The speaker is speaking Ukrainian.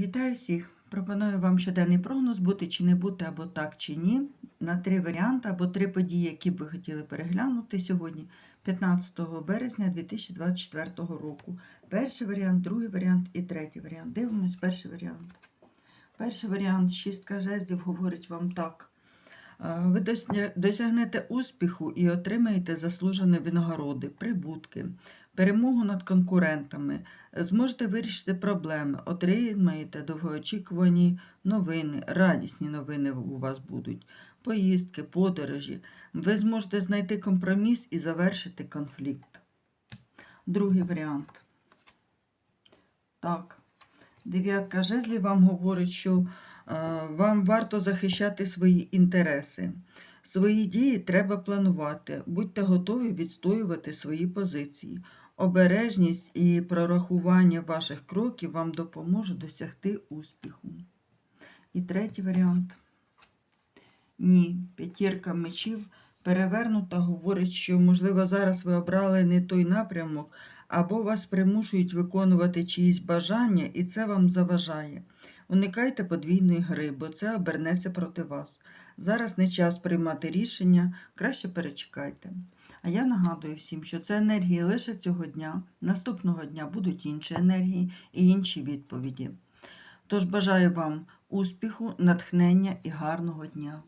Вітаю всіх! Пропоную вам щоденний прогноз бути чи не бути, або так чи ні, на три варіанти або три події, які б ви хотіли переглянути сьогодні, 15 березня 2024 року. Перший варіант, другий варіант і третій варіант. Дивимось перший варіант. Перший варіант шістка жезлів говорить вам так. Ви досягнете успіху і отримаєте заслужені винагороди, прибутки, перемогу над конкурентами, зможете вирішити проблеми, отримаєте довгоочікувані новини, радісні новини у вас будуть, поїздки, подорожі. Ви зможете знайти компроміс і завершити конфлікт. Другий варіант. Так. Дев'ятка жезлів вам говорить, що вам варто захищати свої інтереси. Свої дії треба планувати. Будьте готові відстоювати свої позиції. Обережність і прорахування ваших кроків вам допоможе досягти успіху. І третій варіант. Ні, п'ятірка мечів перевернута говорить, що, можливо, зараз ви обрали не той напрямок, або вас примушують виконувати чиїсь бажання, і це вам заважає. Уникайте подвійної гри, бо це обернеться проти вас. Зараз не час приймати рішення, краще перечекайте. А я нагадую всім, що це енергії лише цього дня. Наступного дня будуть інші енергії і інші відповіді. Тож бажаю вам успіху, натхнення і гарного дня.